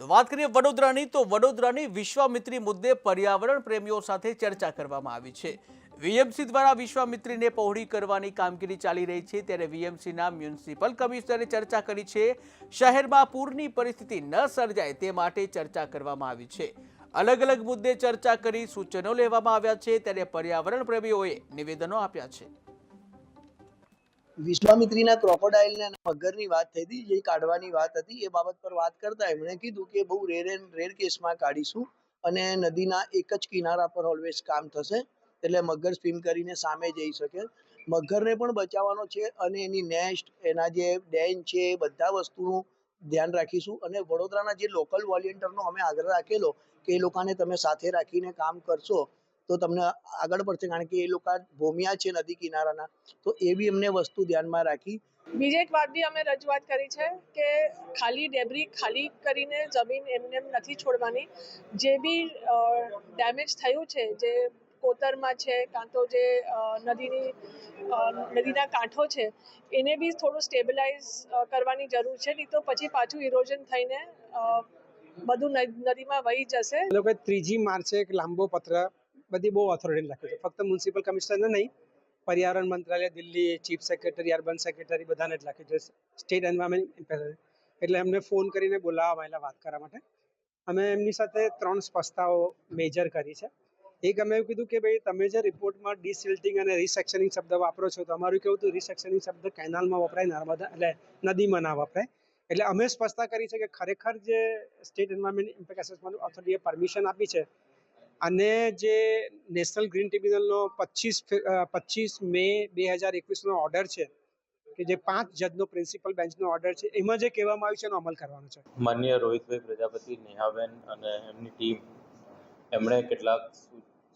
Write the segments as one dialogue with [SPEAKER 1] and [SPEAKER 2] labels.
[SPEAKER 1] તો વાત કરીએ વડોદરાની, તો વડોદરાની વિશ્વામિત્રી મુદ્દે પર્યાવરણ પ્રેમીઓ સાથે ચર્ચા કરવામાં આવી છે. વીએમસી દ્વારા વિશ્વામિત્રીને પહોળી કરવાની કામગીરી ચાલી રહી છે, ત્યારે વીએમસીના મ્યુનિસિપલ કમિશનરે ચર્ચા કરી છે, શહેરમાં પૂરની પરિસ્થિતિ ન સર્જાય તે માટે ચર્ચા કરવામાં આવી છે. અલગ અલગ મુદ્દે ચર્ચા કરી સૂચનો લેવામાં આવ્યા છે, ત્યારે પર્યાવરણ પ્રેમીઓએ નિવેદનો આપ્યા છે.
[SPEAKER 2] વિશ્વામિત્રીના ક્રોકોડાઇલ ને મગરની વાત થઈ હતી, જે કાઢવાની વાત હતી, એ બાબત પર વાત કરતા એમણે કીધું કે, બહુ રેર એન્ડ રેર કેસમાં કાઢીશું અને નદીના એક જ કિનારા પર ઓલવેઝ કામ થશે, એટલે મગર સ્વિમ કરીને સામે જઈ શકે. મગરને પણ બચાવવાનો છે અને એની નેસ્ટ એના જે ડેન છે, એ બધા વસ્તુનું ધ્યાન રાખીશું અને વડોદરાના જે લોકલ વોલેન્ટિયરનો અમે આગ્રહ રાખેલો કે એ લોકોને તમે સાથે રાખીને કામ કરશો તો તમને આગળ પડશે કારણ કે એ લોકો ભૂમિયા છે નદી કિનારાના. તો એ બી અમને વસ્તુ ધ્યાનમાં રાખી.
[SPEAKER 3] બીજી એક વાત બી અમે રજૂઆત કરી છે કે ખાલી ડેબ્રી ખાલી કરીને જમીન એમને એમ નથી છોડવાની. જે બી ડેમેજ થયું છે જે કોતરમાં છે કાં તો જે નદીની નદીના કાંઠો છે એને બી થોડું સ્ટેબિલાઇઝ કરવાની જરૂર છે નહીં તો પછી પાછું ઇરોઝન થઈને અ, બધું નદ- નદીમાં વહી જશે.
[SPEAKER 4] એ લોકોએ ત્રીજી માર્ચે એક લાંબો પત્ર બધી બહુ ઓથોરિટી લખ્યો છે. ફક્ત મ્યુનિસિપલ કમિશનરને નહીં, પર્યાવરણ મંત્રાલય, Delhi chief secretary urban secretary બધાને જ લખ્યું છે. સ્ટેટ એન્વાયરમેન્ટ એટલે એમને ફોન કરીને બોલાવવા એટલે વાત કરવા માટે. અમે એમની સાથે ત્રણ સ્પષ્ટતાઓ મેજર કરી છે. એક અમે એવું કીધું કે ભાઈ, તમે જે રિપોર્ટમાં ડિસિલ્ટિંગ અને રિસેક્શનિંગ શબ્દ વાપરો છો, તો અમારું કેવું હતું રિસેક્શનિંગ શબ્દ કેનાલમાં વપરાય, નર્મદા એટલે નદીમાં ના વપરાય. એટલે અમે સ્પષ્ટતા કરી છે કે ખરેખર જે સ્ટેટ એન્વાયરમેન્ટ ઇમ્પેક્ટ એસેસમેન્ટ ઓથોરિટીએ પરમિશન આપી છે અને જે નેશનલ ગ્રીન ટ્રિબ્યુનલનો પચીસ પચીસ મે બે હજાર એકવીસનો ઓર્ડર છે, કે જે પાંચ જજનો પ્રિન્સિપલ બેન્ચનો ઓર્ડર છે, એમાં જે કહેવામાં આવ્યું છે એનો અમલ કરવાનો છે.
[SPEAKER 5] માનનીય રોહિતભાઈ પ્રજાપતિ, નેહાબેન અને એમની ટીમ, એમણે કેટલાક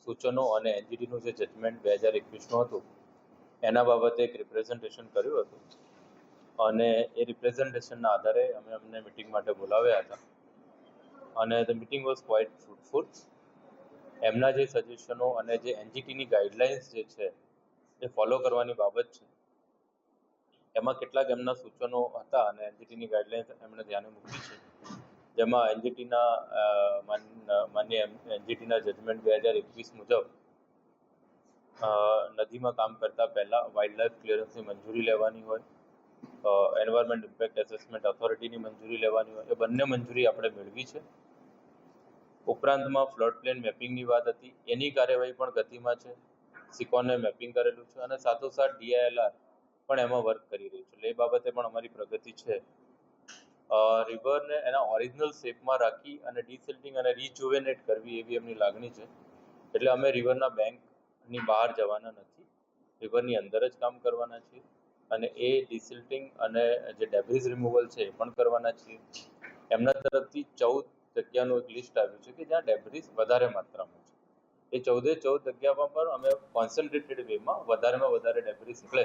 [SPEAKER 5] સૂચનો અને એનજીટીનું જે જજમેન્ટ બે હજાર એકવીસનું હતું, એના બાબતે એક રિપ્રેઝન્ટેશન કર્યું હતું. અને એ રિપ્રેઝન્ટેશનના આધારે અમે અમને મિટિંગ માટે બોલાવ્યા હતા. અને the meeting was quite fruitful એમના જે સજેશનો અને જે એનજીટીની ગાઈડલાઇન્સ જે છે, એ ફોલો કરવાની બાબત છે. એમાં કેટલાક એમના સૂચનો હતા અને એનજીટીની ગાઈડલાઇન્સ એમણે ધ્યાને મૂકી છે. જેમાં એનજીટીના માન્ય એનજીટીના જજમેન્ટ બે હજાર એકવીસ મુજબ નદીમાં કામ કરતા પહેલા વાઇલ્ડ લાઈફ ક્લિયરન્સની મંજૂરી લેવાની હોય એન્વાયરમેન્ટ ઇમ્પેક્ટ એસેસમેન્ટ ઓથોરિટીની મંજૂરી લેવાની હોય, એ બંને મંજૂરી આપણે મેળવી છે. ઉપરાંતમાં ફ્લડ પ્લેન મેપિંગની વાત હતી. એની કાર્યવાહી પણ ગતિમાં છે. સિકોને મેપિંગ કરેલું છે અને સાથોસાથ ડીઆઈએલઆર પણ એમાં વર્ક કરી રહ્યું છે. એટલે એ બાબતે પણ અમારી પ્રગતિ છે. રિવરને એના ઓરિજિનલ શેપમાં રાખી અને ડિસિલ્ટિંગ અને રિજુવેનેટ કરવી એવી એમની લાગણી છે. એટલે અમે રિવરના બેંકની બહાર જવાના નથી. રિવરની અંદર જ કામ કરવાના છીએ અને એ ડિસિલ્ટિંગ અને જે ડેબ્રિઝ રિમૂવલ છે એ પણ કરવાના છીએ. એમના તરફથી ચૌદ જગ્યાનું એક લિસ્ટ આવ્યું છે કે જ્યાં ડેબ્રિસ વધારે માત્રામાં છે. એ ચૌદે ચૌદ જગ્યામાં પણ અમે કોન્સન્ટ્રેટેડ વેમાં વધારેમાં વધારે ડેબ્રિસ એટલે